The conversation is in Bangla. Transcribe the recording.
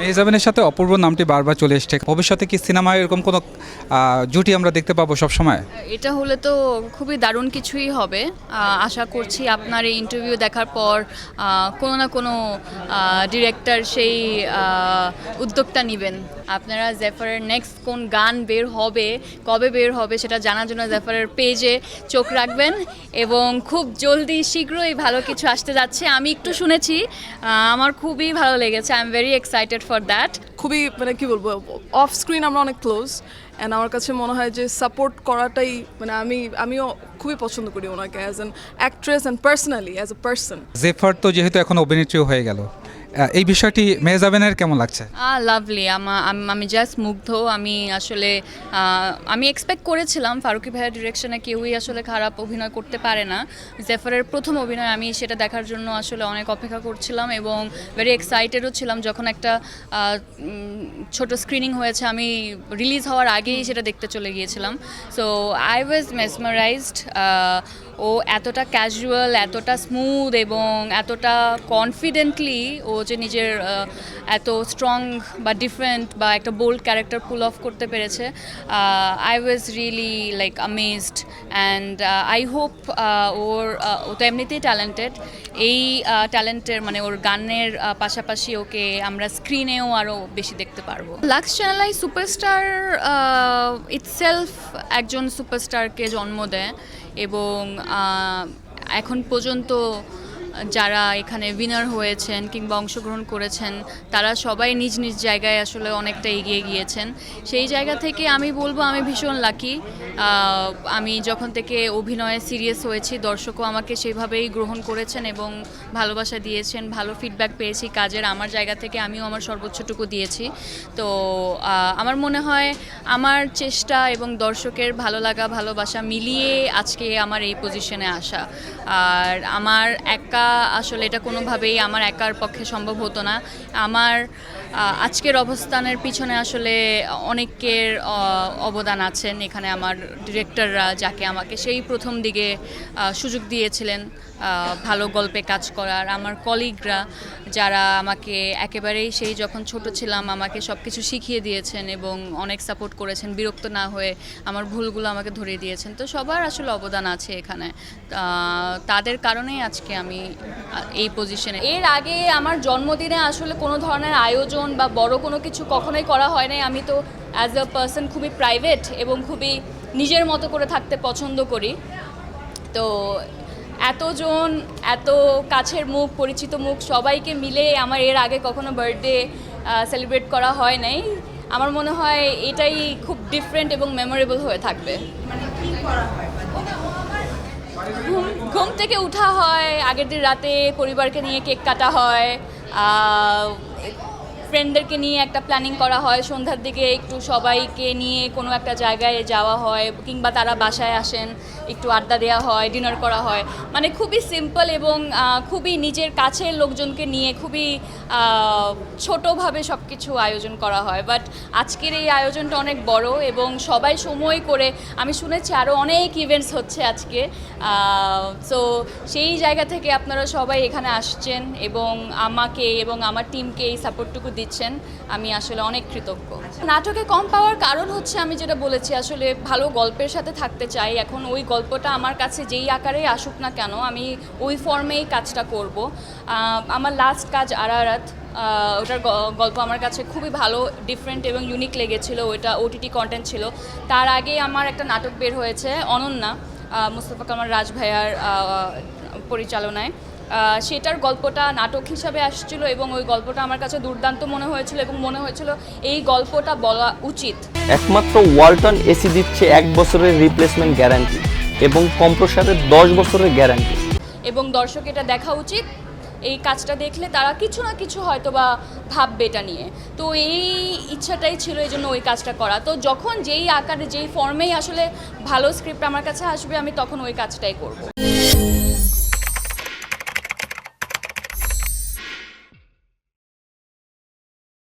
মেহজাবিনের সাথে অপূর্ব নামটি বারবার চলে এসছে। ভবিষ্যতে কি সিনেমায় এরকম কোনো জুটি আমরা দেখতে পাবো সবসময়? এটা হলে তো খুবই দারুণ কিছুই হবে। আশা করছি আপনার এই ইন্টারভিউ দেখার পর কোনো না কোনো ডিরেক্টর সেই উদ্যোগটা নেবেন। আপনারা জেফারের নেক্সট কোন গান বের হবে কবে বের হবে সেটা জানার জন্য জেফারের পেজে চোখ রাখবেন এবং খুব জলদি শীঘ্রই ভালো কিছু আসতে যাচ্ছে। আমি একটু শুনেছি আমার খুবই ভালো লেগেছে। I am very excited for that খুবই মানে কি বলব অফ স্ক্রিন আমরা অনেক ক্লোজ অ্যান্ড আমার কাছে মনে হয় যে সাপোর্ট করাটাই মানে আমি আমিও খুবই পছন্দ করি ওনাকে as an actress and personally as a person জেফার তো যেহেতু এখন অভিনেত্রী হয়ে গেল। এই বিষয়টি মেহজাবিনের কেমন লাগছে? লাভলি আমি জাস্ট মুগ্ধ। আমি আসলে আমি এক্সপেক্ট করেছিলাম ফারুকি ভাইয়ের ডিরেকশনে কেউই আসলে খারাপ অভিনয় করতে পারে না। জেফারের প্রথম অভিনয় আমি সেটা দেখার জন্য আসলে অনেক অপেক্ষা করছিলাম এবং ভেরি এক্সাইটেডও ছিলাম। যখন একটা ছোট স্ক্রিনিং হয়েছে, আমি রিলিজ হওয়ার আগেই সেটা দেখতে চলে গিয়েছিলাম। সো আই ওয়াজ মেসমারাইজড ও এতটা ক্যাজুয়াল এতটা স্মুথ এবং এতটা কনফিডেন্টলি ও যে নিজের এত স্ট্রং বা ডিফারেন্ট বা একটা বোল্ড ক্যারেক্টার পুল অফ করতে পেরেছে I was really like amazed and I hope ওর ও তো এমনিতেই ট্যালেন্টেড এই ট্যালেন্টের মানে ওর গানের পাশাপাশি ওকে আমরা স্ক্রিনেও আরও বেশি দেখতে পারব। লাক্স চ্যানেলাই সুপারস্টার ইটসেলফ একজন সুপারস্টারকে জন্ম দেয়। এবং এখন পর্যন্ত যারা এখানে উইনার হয়েছেন কিংবা অংশগ্রহণ করেছেন, তারা সবাই নিজ নিজ জায়গায় আসলে অনেকটা এগিয়ে গিয়েছেন। সেই জায়গা থেকে আমি বলব আমি ভীষণ লাকি আমি যখন থেকে অভিনয়ে সিরিয়াস হয়েছি, দর্শকও আমাকে সেভাবেই গ্রহণ করেছেন এবং ভালোবাসা দিয়েছেন, ভালো ফিডব্যাক পেয়েছি কাজের আমার জায়গা থেকে, আমিও আমার সর্বোচ্চটুকু দিয়েছি। তো আমার মনে হয় আমার চেষ্টা এবং দর্শকের ভালো লাগা, ভালোবাসা মিলিয়ে আজকে আমার এই পজিশনে আসা। আর আমার একা আসলে এটা কোনোভাবেই আমার একার পক্ষে সম্ভব হতো না। আমার আজকের অবস্থানের পিছনে আসলে অনেকের অবদান আছেন। এখানে আমার ডিরেক্টররা যাকে আমাকে সেই প্রথম দিকে সুযোগ দিয়েছিলেন ভালো গল্পে কাজ করার। আমার কলিগরা যারা আমাকে একেবারেই সেই যখন ছোট ছিলাম, আমাকে সব কিছু শিখিয়ে দিয়েছেন এবং অনেক সাপোর্ট করেছেন, বিরক্ত না হয়ে আমার ভুলগুলো আমাকে ধরিয়ে দিয়েছেন। তো সবার আসলে অবদান আছে এখানে। তাদের কারণেই আজকে আমি এই পজিশনে এর আগে আমার জন্মদিনে আসলে কোনো ধরনের আয়োজন বা বড় কোনো কিছু কখনোই করা হয় নাই। আমি তো অ্যাজ আ পার্সন খুবই প্রাইভেট এবং খুবই নিজের মতো করে থাকতে পছন্দ করি। তো এতজন এত কাছের মুখ পরিচিত মুখ সবাইকে মিলে আমার এর আগে কখনো বার্থডে সেলিব্রেট করা হয় নাই। আমার মনে হয় এটাই খুব ডিফারেন্ট এবং মেমোরেবল হয়ে থাকবে। ঘুম ঘুম থেকে উঠা হয় আগের দিন রাতে পরিবারকে নিয়ে কেক কাটা হয় ফ্রেন্ডদেরকে নিয়ে একটা প্ল্যানিং করা হয়। সন্ধ্যার দিকে একটু সবাইকে নিয়ে কোনো একটা জায়গায় যাওয়া হয় কিংবা তারা বাসায় আসেন, একটু আড্ডা দেওয়া হয় ডিনার করা হয়। মানে খুবই সিম্পল এবং খুবই নিজের কাছের লোকজনকে নিয়ে খুবই ছোটোভাবে সব কিছু আয়োজন করা হয়। বাট আজকের এই আয়োজনটা অনেক বড় এবং সবাই সময় করে, আমি শুনেছি আরও অনেক ইভেন্টস হচ্ছে আজকে। সো সেই জায়গা থেকে আপনারা সবাই এখানে আসছেন এবং আমাকে এবং আমার টিমকে এই সাপোর্টটুকু দিচ্ছেন, আমি আসলে অনেক কৃতজ্ঞ। নাটকে কম পাওয়ার কারণ হচ্ছে আমি যেটা বলেছি, আসলে ভালো গল্পের সাথে থাকতে চাই, এখন ওই গল্পটা আমার কাছে যেই আকারেই আসুক না কেন, আমি ওই ফর্মেই কাজটা করব। আমার লাস্ট কাজ আরারাত ওটার গল্প আমার কাছে খুবই ভালো ডিফারেন্ট এবং ইউনিক লেগেছিল, ওইটা ওটিটি কন্টেন্ট ছিল। তার আগে আমার একটা নাটক বের হয়েছে, অনন্যা মুস্তফা কামাল রাজ ভাইয়ার পরিচালনায়। সেটার গল্পটা নাটক হিসাবে আসছিল এবং ওই গল্পটা আমার কাছে দুর্দান্ত মনে হয়েছিল এবং মনে হয়েছিল এই গল্পটা বলা উচিত। একমাত্র ওয়ালটন এসি দিচ্ছে এক বছরের রিপ্লেসমেন্ট গ্যারান্টি এবং কম্প্রসারের দশ বছরের গ্যারান্টি এবং দর্শক এটা দেখা উচিত। এই কাজটা দেখলে তারা কিছু না কিছু হয়তো বা ভাববে এটা নিয়ে। তো এই ইচ্ছাটাই ছিল এই জন্য ওই কাজটা করা। তো যখন যেই আকারে যেই ফর্মেই আসলে ভালো স্ক্রিপ্ট আমার কাছে আসবে আমি তখন ওই কাজটাই করব।